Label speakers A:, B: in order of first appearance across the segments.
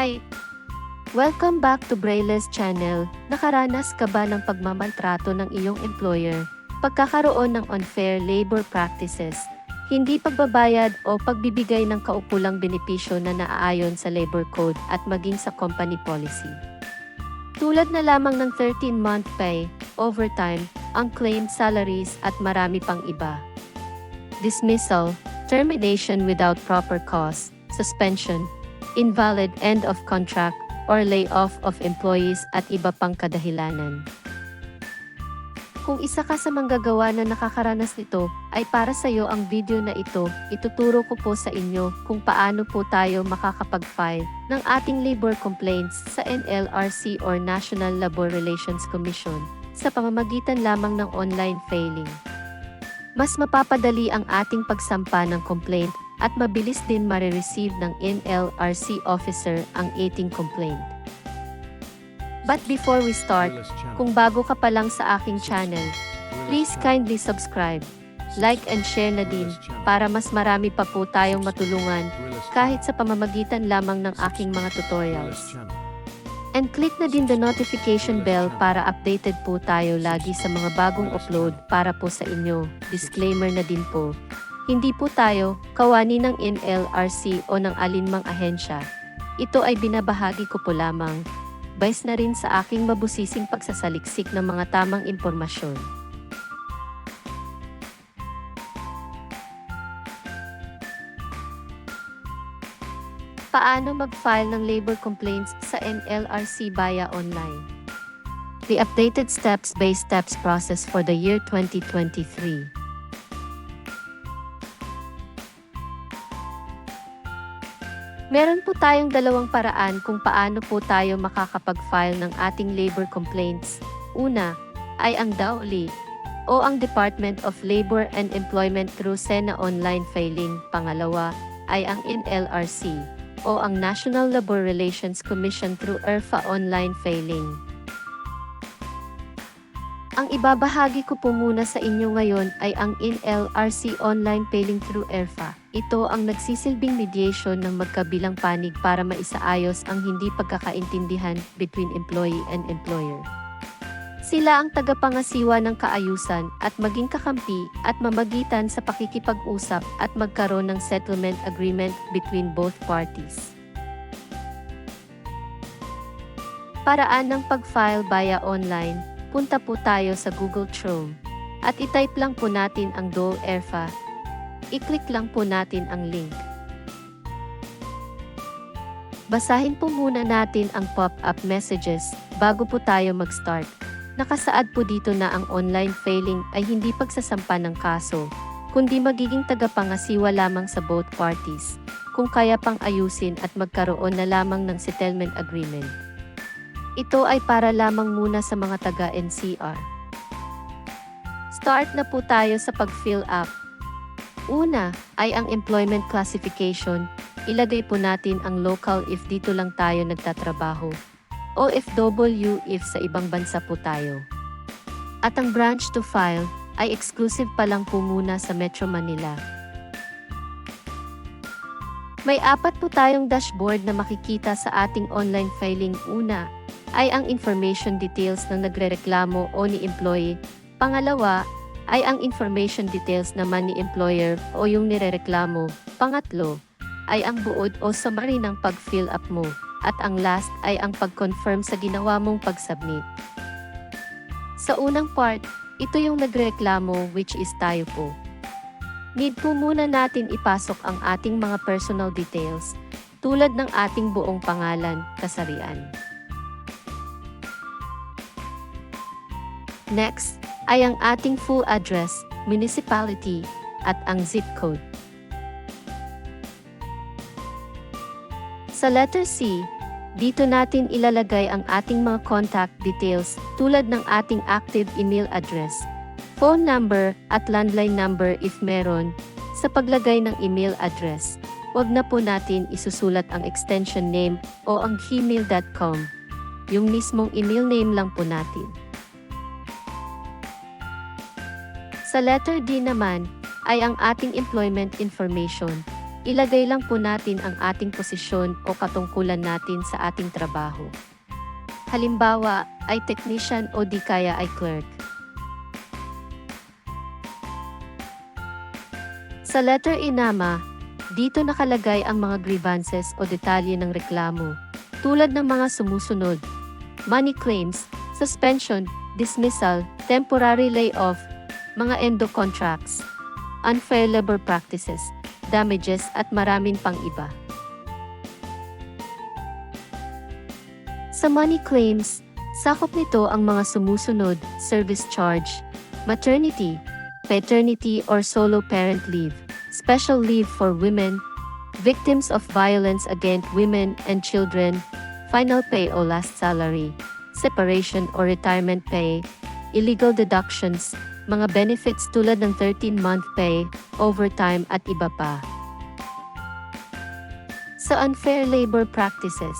A: Hi! Welcome back to Braille's channel. Nakaranas ka ba ng pagmamaltrato ng iyong employer? Pagkakaroon ng unfair labor practices, hindi pagbabayad o pagbibigay ng kaukulang benepisyo na naaayon sa labor code at maging sa company policy. Tulad na lamang ng 13-month pay, overtime, unclaimed salaries at marami pang iba. Dismissal, termination without proper cause, suspension, invalid end of contract, or layoff of employees at iba pang kadahilanan. Kung isa ka sa manggagawa na nakakaranas nito, ay para sa iyo ang video na ito, ituturo ko po sa inyo kung paano po tayo makakapag-file ng ating labor complaints sa NLRC or National Labor Relations Commission sa pamamagitan lamang ng online filing. Mas mapapadali ang ating pagsampa ng complaint at mabilis din marireceive ng NLRC officer ang ating complaint. But before we start, kung bago ka pa lang sa aking channel, please kindly subscribe, like and share na din para mas marami pa po tayong matulungan kahit sa pamamagitan lamang ng aking mga tutorials. And click na din the notification bell para updated po tayo lagi sa mga bagong upload para po sa inyo. Disclaimer na din po. Hindi po tayo kawani ng NLRC o ng alinmang ahensya. Ito ay binabahagi ko po lamang. Base na rin sa aking mabusising pagsasaliksik ng mga tamang impormasyon. Paano mag-file ng labor complaints sa NLRC via online? The updated steps-based steps process for the year 2023. Meron po tayong dalawang paraan kung paano po tayo makakapag-file ng ating labor complaints. Una, ay ang DAOLI o ang Department of Labor and Employment through SENA Online Filing. Pangalawa, ay ang NLRC o ang National Labor Relations Commission through ERFA Online Filing. Ang ibabahagi ko po muna sa inyo ngayon ay ang NLRC Online Filing through ERFA. Ito ang nagsisilbing mediation ng magkabilang panig para maisaayos ang hindi pagkakaintindihan between employee and employer. Sila ang tagapangasiwa ng kaayusan at maging kakampi at mamagitan sa pakikipag-usap at magkaroon ng settlement agreement between both parties. Paraan ng pag-file via online, punta po tayo sa Google Chrome at itype lang po natin ang DOL ERFA. I-click lang po natin ang link. Basahin po muna natin ang pop-up messages bago po tayo mag-start. Nakasaad po dito na ang online filing ay hindi pagsasampa ng kaso, kundi magiging tagapangasiwa lamang sa both parties, kung kaya pang ayusin at magkaroon na lamang ng settlement agreement. Ito ay para lamang muna sa mga taga-NCR. Start na po tayo sa pag-fill up. Una ay ang employment classification. Ilagay po natin ang local if dito lang tayo nagtatrabaho. OFW if sa ibang bansa po tayo. At ang branch to file ay exclusive pa lang po muna sa Metro Manila. May apat po tayong dashboard na makikita sa ating online filing. Una ay ang information details ng nagrereklamo o ni employee. Pangalawa ay ang information details naman ni employer o yung nirereklamo. Pangatlo ay ang buod o summary ng pag-fill up mo. At ang last ay ang pag-confirm sa ginawa mong pag-submit. Sa unang part, ito yung nagreklamo which is tayo po. Need po muna natin ipasok ang ating mga personal details tulad ng ating buong pangalan, kasarian. Next ay ang ating full address, municipality, at ang zip code. Sa letter C, dito natin ilalagay ang ating mga contact details tulad ng ating active email address, phone number at landline number if meron. Sa paglagay ng email address, wag na po natin isusulat ang extension name o ang gmail.com. Yung mismong email name lang po natin. Sa letter D naman ay ang ating employment information ilagay lang po natin ang ating posisyon o katungkulan natin sa ating trabaho. Halimbawa, ay technician o di kaya ay clerk. Sa letter inama, dito nakalagay ang mga grievances o detalye ng reklamo, tulad ng mga sumusunod, money claims, suspension, dismissal, temporary layoff, mga endo contracts, unfair labor practices, damages at maraming pang iba. Sa money claims, sakop nito ang mga sumusunod, service charge, maternity, paternity or solo parent leave, special leave for women, victims of violence against women and children, final pay o last salary, separation or retirement pay, illegal deductions, mga benefits tulad ng 13-month pay, overtime at iba pa. Sa unfair labor practices,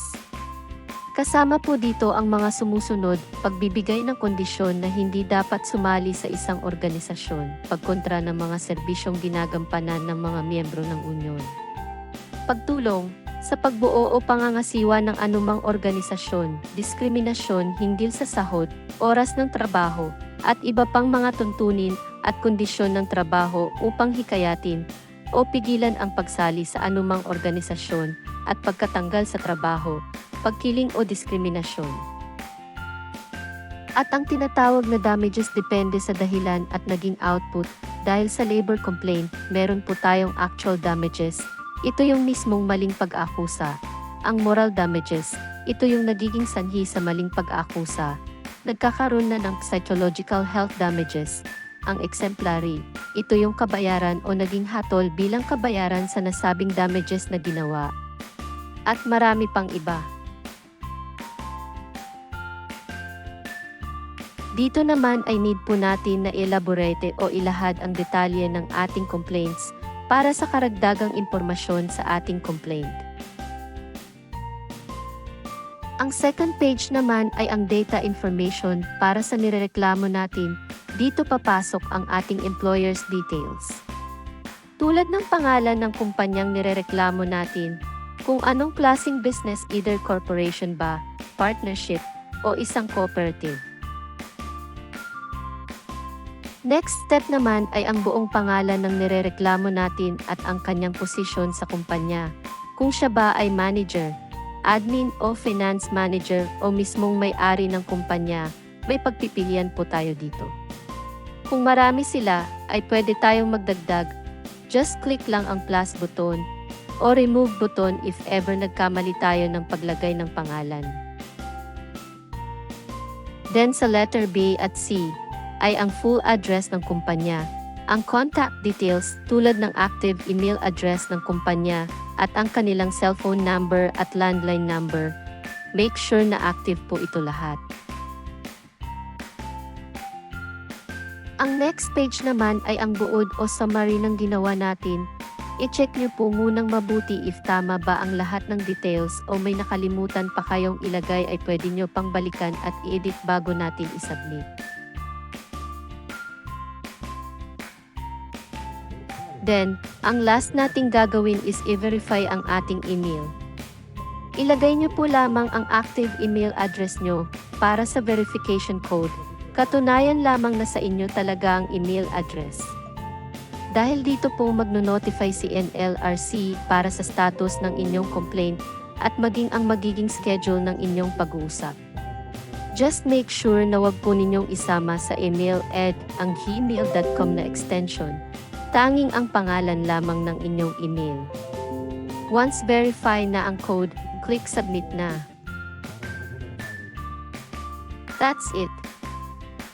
A: Kasama po dito ang mga sumusunod, pagbibigay ng kondisyon na hindi dapat sumali sa isang organisasyon, pagkontra ng mga serbisyong ginagampanan ng mga miyembro ng unyon. Pagtulong, sa pagbuo o pangangasiwa ng anumang organisasyon, diskriminasyon hinggil sa sahod, oras ng trabaho, at iba pang mga tuntunin at kondisyon ng trabaho upang hikayatin o pigilan ang pagsali sa anumang organisasyon at pagkatanggal sa trabaho, pagkiling o diskriminasyon. At ang tinatawag na damages depende sa dahilan at naging output. Dahil sa labor complaint, meron po tayong actual damages. Ito yung mismong maling pag-akusa. Ang moral damages, ito yung nagiging sanhi sa maling pag-akusa. Nagkakaroon na ng psychological health damages. Ang exemplary, ito yung kabayaran o naging hatol bilang kabayaran sa nasabing damages na ginawa. At marami pang iba. Dito naman ay need po natin na elaborate o ilahad ang detalye ng ating complaints para sa karagdagang impormasyon sa ating complaint. Ang second page naman ay ang data information para sa nirereklamo natin. Dito papasok ang ating employer's details. Tulad ng pangalan ng kumpanyang nirereklamo natin, kung anong klasing business either corporation ba, partnership, o isang cooperative. Next step naman ay ang buong pangalan ng nirereklamo natin at ang kanyang posisyon sa kumpanya. Kung siya ba ay manager, admin o finance manager o mismong may-ari ng kumpanya, may pagpipilian po tayo dito. Kung marami sila, ay pwede tayong magdagdag. Just click lang ang plus button o remove button if ever nagkamali tayo ng paglagay ng pangalan. Then sa letter B at C, ay ang full address ng kumpanya, ang contact details tulad ng active email address ng kumpanya at ang kanilang cellphone number at landline number. Make sure na active po ito lahat. Ang next page naman ay ang buod o summary ng ginawa natin. I-check niyo po munang mabuti if tama ba ang lahat ng details o may nakalimutan pa kayong ilagay ay pwede niyo pang balikan at i-edit bago natin isubmit. Then, ang last nating gagawin is i-verify ang ating email. Ilagay niyo po lamang ang active email address niyo para sa verification code. Katunayan lamang na sa inyo talaga ang email address. Dahil dito po magno-notify si NLRC para sa status ng inyong complaint at maging ang magiging schedule ng inyong pag-uusap. Just make sure na wag po ninyong isama sa email ed ang gmail.com na extension Tanging ang pangalan lamang ng inyong email. Once verify na ang code, click submit na. That's it.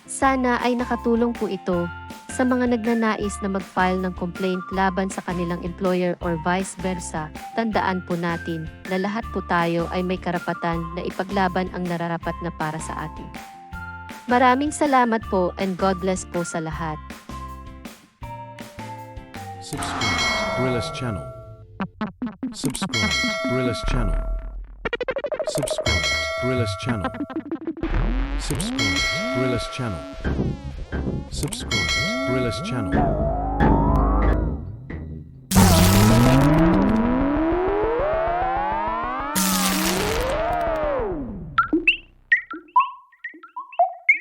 A: Sana ay nakatulong po ito sa mga nagnanais na mag-file ng complaint laban sa kanilang employer or vice versa. Tandaan po natin na lahat po tayo ay may karapatan na ipaglaban ang nararapat na para sa atin. Maraming salamat po and God bless po sa lahat.
B: Subscribe to Gorillas channel. Subscribe to Gorillas channel. Subscribe to Gorillas channel. Subscribe to Gorillas channel. Subscribe to Gorillas channel.